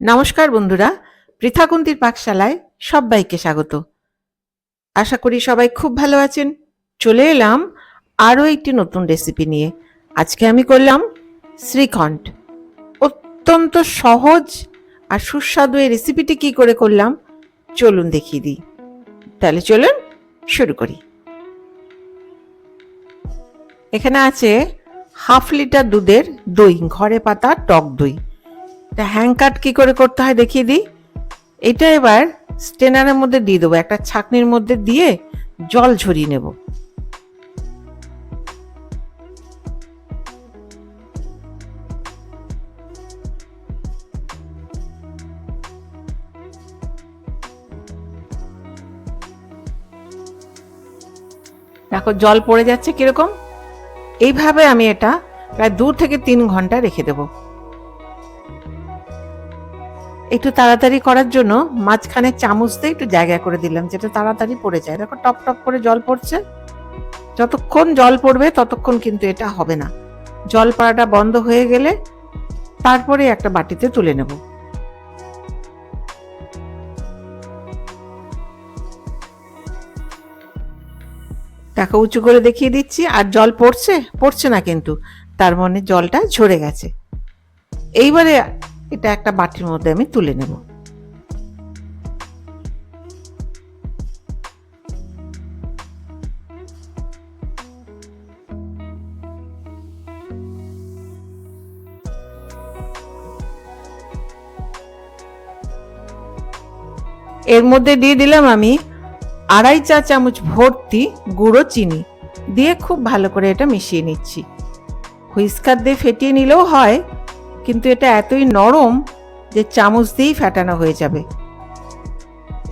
নমস্কার বন্ধুরা, পৃথাকুন্তির পাকশালায় সবাইকে স্বাগত। আশা করি সবাই খুব ভালো আছেন। চলে এলাম আরও একটি নতুন রেসিপি নিয়ে। আজকে আমি করলাম শ্রীখণ্ড। অত্যন্ত সহজ আর সুস্বাদু এই রেসিপিটি কি করে করলাম, চলুন দেখিয়ে দিই। তাহলে চলুন শুরু করি। এখানে আছে হাফ লিটার দুধের দই, ঘরে পাতা টক দই। তা হ্যাং কাট কি করে করতে হয় দেখিয়ে দিই। এটা এবার স্টেনারের মধ্যে দিয়ে দেবো, একটা ছাকনির মধ্যে দিয়ে জল ঝরিয়ে নেব। দেখো জল পড়ে যাচ্ছে কীরকম। এইভাবে আমি এটা প্রায় দু থেকে তিন ঘণ্টা রেখে দেবো। একটু তাড়াতাড়ি করার জন্য মাঝখানে চামচ দিয়ে একটু জায়গা করে দিলাম, যেটা তাড়াতাড়ি পড়ে যায়। দেখো টপ টপ করে জল পড়ছে। যতক্ষণ জল পড়বে, ততক্ষণ কিন্তু এটা হবে না। জল পড়াটা বন্ধ হয়ে গেলে তারপরে একটা বাটিতে তুলে নেব। দেখো, উঁচু করে দেখিয়ে দিচ্ছি। আর জল পড়ছে? পড়ছে না কিন্তু। তার মানে জলটা ঝরে গেছে। এইবারে এটা একটা বাটির মধ্যে আমি তুলে নেব। এর মধ্যে দিয়ে দিলাম আমি আড়াই চা চামচ ভর্তি গুঁড়ো চিনি। দিয়ে খুব ভালো করে এটা মিশিয়ে নিচ্ছি। হুইস্কার দিয়ে ফেটিয়ে নিলেও হয়। কিন্তু এটা এতই নরম যে চামচ দিয়েই ফেটানো হয়ে যাবে।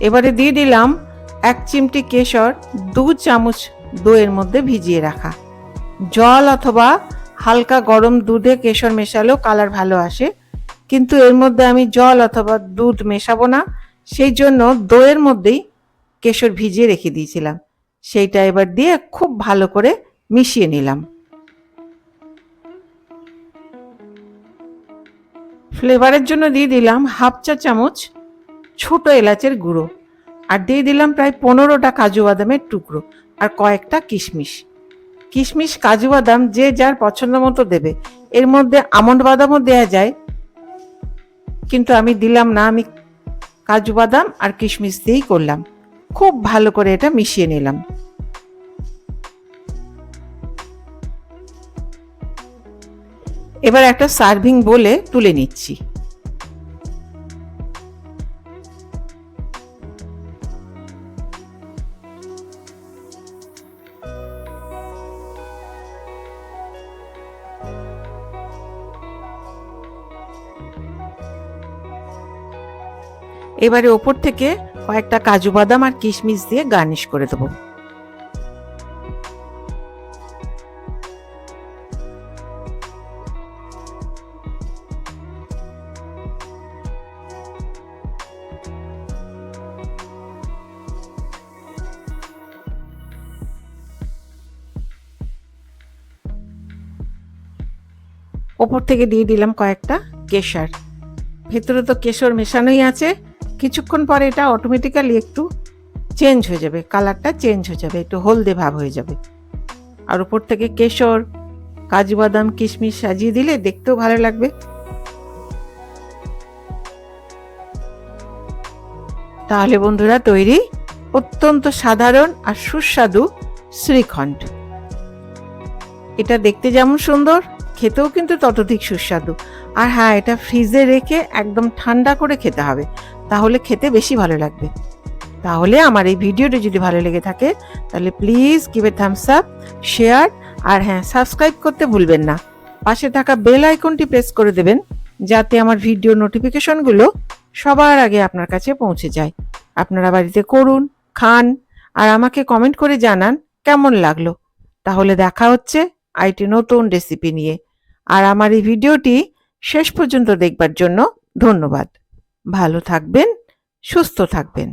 এবারে দিয়ে দিলাম এক চিমটি কেশর দু চামচ দইয়ের মধ্যে ভিজিয়ে রাখা। জল অথবা হালকা গরম দুধে কেশর মেশালেও কালার ভালো আসে, কিন্তু এর মধ্যে আমি জল অথবা দুধ মেশাবো না, সেই জন্য দইয়ের মধ্যেই কেশর ভিজিয়ে রেখে দিয়েছিলাম। সেইটা এবার দিয়ে খুব ভালো করে মিশিয়ে নিলাম। ফ্লেভারের জন্য দিয়ে দিলাম হাফ চা চামচ ছোট এলাচের গুঁড়ো। আর দিয়ে দিলাম প্রায় পনেরোটা কাজু বাদামের টুকরো আর কয়েকটা কিশমিশ। কিশমিশ, কাজু বাদাম যে যার পছন্দ মতো দেবে। এর মধ্যে আমন্ড বাদামও দেয়া যায়। কিন্তু আমি দিলাম না, আমি কাজু বাদাম আর কিশমিশ দিয়েই করলাম। খুব ভালো করে এটা মিশিয়ে নিলাম। এবার একটা সার্ভিং বলে তুলে নিচ্ছি। এবারে ওপর থেকে কয়েকটা কাজু বাদাম আর কিশমিশ দিয়ে গার্নিশ করে দেবো। ওপর থেকে দিয়ে দিলাম কয়েকটা কেশর। ভেতরে তো কেশর মেশানোই আছে। কিছুক্ষণ পরে এটা অটোমেটিক্যালি একটু চেঞ্জ হয়ে যাবে কালারটা চেঞ্জ হয়ে যাবে, একটু হলদে ভাব হয়ে যাবে। আর উপর থেকে কেশর, কাজু বাদাম, কিশমিশ সাজিয়ে দিলে দেখতেও ভালো লাগবে। তাহলে বন্ধুরা, তৈরি অত্যন্ত সাধারণ আর সুস্বাদু শ্রীখণ্ড। এটা দেখতে যেমন সুন্দর খেতেও কিন্তু ততোধিক সুস্বাদু। আর হ্যাঁ এটা ফ্রিজে রেখে একদম ঠান্ডা করে খেতে হবে, তাহলে খেতে বেশি ভালো লাগবে। তাহলে আমার এই ভিডিওটি যদি ভালো লেগে থাকে, তাহলে please give a thumbs up share আর হ্যাঁ সাবস্ক্রাইব করতে ভুলবেন না। পাশে থাকা বেল আইকনটি প্রেস করে দেবেন, যাতে আমার ভিডিও নোটিফিকেশনগুলো সবার আগে আপনার কাছে পৌঁছে যায়। আপনারা বাড়িতে করুন, খান, আর আমাকে কমেন্ট করে জানান কেমন লাগল। তাহলে দেখা হচ্ছে আইটি নতুন রেসিপি নিয়ে। আর আমার এই ভিডিওটি শেষ পর্যন্ত দেখবার জন্য ধন্যবাদ। ভালো থাকবেন সুস্থ থাকবেন।